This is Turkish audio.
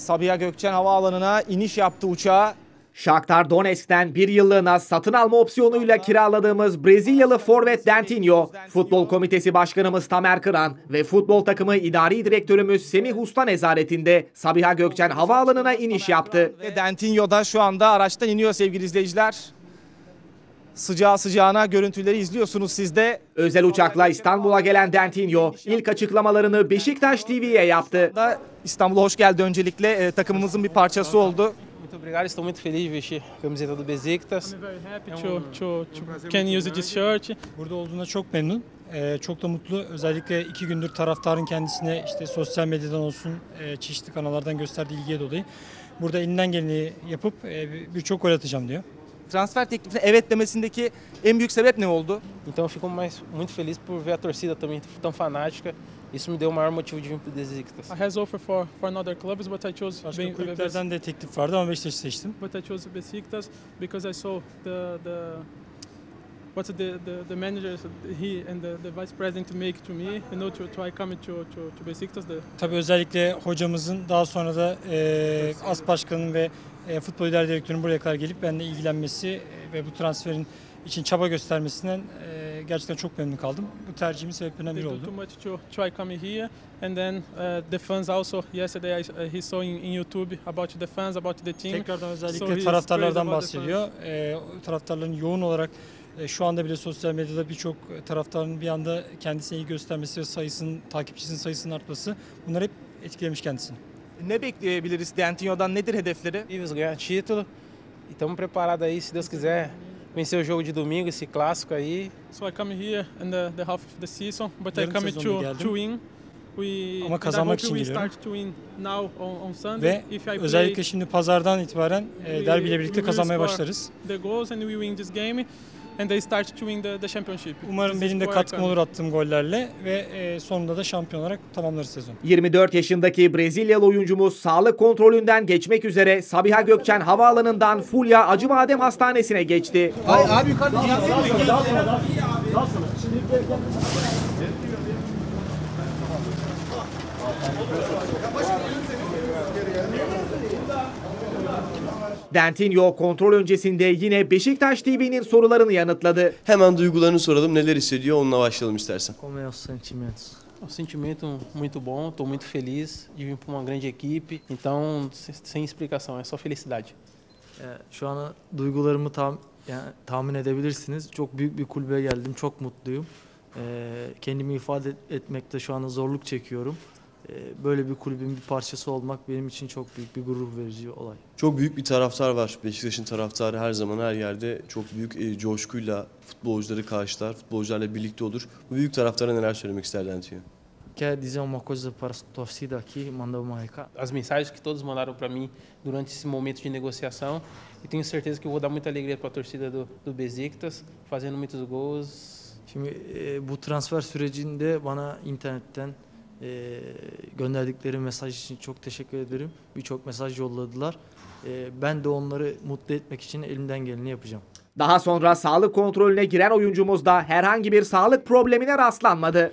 Sabiha Gökçen Havaalanı'na iniş yaptı uçağa. Shakhtar Donetsk'ten bir yıllığına satın alma opsiyonuyla kiraladığımız Brezilyalı forvet Dentinho, Futbol Komitesi Başkanımız Tamer Kıran ve futbol takımı idari direktörümüz Semih Usta nezaretinde Sabiha Gökçen Havaalanı'na iniş yaptı. Dentinho da şu anda araçtan iniyor sevgili izleyiciler. Sıcağı sıcağına görüntüleri izliyorsunuz siz de. Özel uçakla İstanbul'a gelen Dentinho ilk açıklamalarını Beşiktaş TV'ye yaptı. İstanbul'a hoş geldi öncelikle. Ee, takımımızın bir parçası oldu. Muito obrigado, estou muito feliz de vestir a camiseta do Besiktas. I'm very happy to, to, to can use this shirt. Burada olduğuna çok memnun. Ee, çok da mutlu. Özellikle iki gündür taraftarın kendisine işte sosyal medyadan olsun e, çeşitli kanallardan gösterdiği ilgiye dolayı. Burada elinden geleni yapıp e, birçok gol atacağım diyor. Transfer teklifine evet demesindeki en büyük sebep ne oldu? Então eu fico mais, muito feliz por ver a torcida também tão fanática. Isso me deu o maior motivo de vir para o Besiktas. I has offer for, for another clubs, but I chose Başka being- kulüplerden de teklif vardı ama Beşiktaş'ı seçtim. but I chose Besiktas because I saw the the what's the the, the managers he and the, the vice president to make to me, you know, to try coming to to, to Besiktas. The, Tabii özellikle hocamızın daha sonra da e, as başkanının ve e, futbol idare direktörünün buraya kadar gelip benimle ilgilenmesi e, ve bu transferin için çaba göstermesinden e, gerçekten çok memnun kaldım. Bu tercihimin sebeplerinden biri oldu. too much to try coming here, and then uh, the fans also. Yesterday I, uh, he saw in, in YouTube about the fans, about the team. Tekrardan So özellikle is taraftarlardan bahsediyor. O taraftarların yoğun olarak e, şu anda bile sosyal medyada birçok e, taraftarın bir anda kendisine iyi göstermesi ve sayısının, takipçisinin sayısının artması bunlar hep etkilemiş kendisini. Ne bekleyebiliriz Dentinho'dan? Nedir hedefleri? Vivos ganhar título e estamos preparados aí, se Deus quiser, vencer o jogo de domingo, esse clássico aí. So I come here in the, the half of the season, but I Yarım come sezonda to, geldim. to win. We, Ama I kazanmak için we geliyorum. now on, on Sunday. Ve If I play özellikle şimdi pazardan itibaren e, derbiyle birlikte kazanmaya başlarız. the goals and we win this game, and they start to win the, the championship. Umarım benim de katkım olur attığım gollerle ve e, sonunda da şampiyon olarak tamamlarız sezon. 24 yaşındaki Brezilyalı oyuncumuz sağlık kontrolünden geçmek üzere Sabiha Gökçen Havaalanı'ndan Fulya Acıbadem Hastanesi'ne geçti. Dentinho kontrol öncesinde yine Beşiktaş TV'nin sorularını yanıtladı. Hemen duygularını soralım. Neler hissediyor? Onunla başlayalım istersen. Como é os sentimentos? Um sentimento muito bom, estou muito feliz de vir para uma grande equipe. Então, sem, explicação, é só felicidade. Şu an duygularımı tam yani tahmin edebilirsiniz. Çok büyük bir kulübe geldim. Çok mutluyum. Ee, kendimi ifade et- etmekte şu anda zorluk çekiyorum. Ee, böyle bir kulübün bir parçası olmak benim için çok büyük bir gurur verici olay. Çok büyük bir taraftar var. Beşiktaş'ın taraftarı her zaman her yerde çok büyük e, coşkuyla futbolcuları karşılar, futbolcularla birlikte olur. Bu büyük taraftara neler söylemek ister Dentinho? Quer dizer uma coisa para a torcida aqui, mandar uma recado? As mensagens que todos mandaram para mim durante esse momento de negociação. E tenho certeza que eu vou dar muita alegria para a torcida do, do Besiktas, fazendo muitos gols, Şimdi e, bu transfer sürecinde bana internetten e, gönderdikleri mesaj için çok teşekkür ederim. Birçok mesaj yolladılar. E, ben de onları mutlu etmek için elimden geleni yapacağım. Daha sonra sağlık kontrolüne giren oyuncumuzda herhangi bir sağlık problemine rastlanmadı.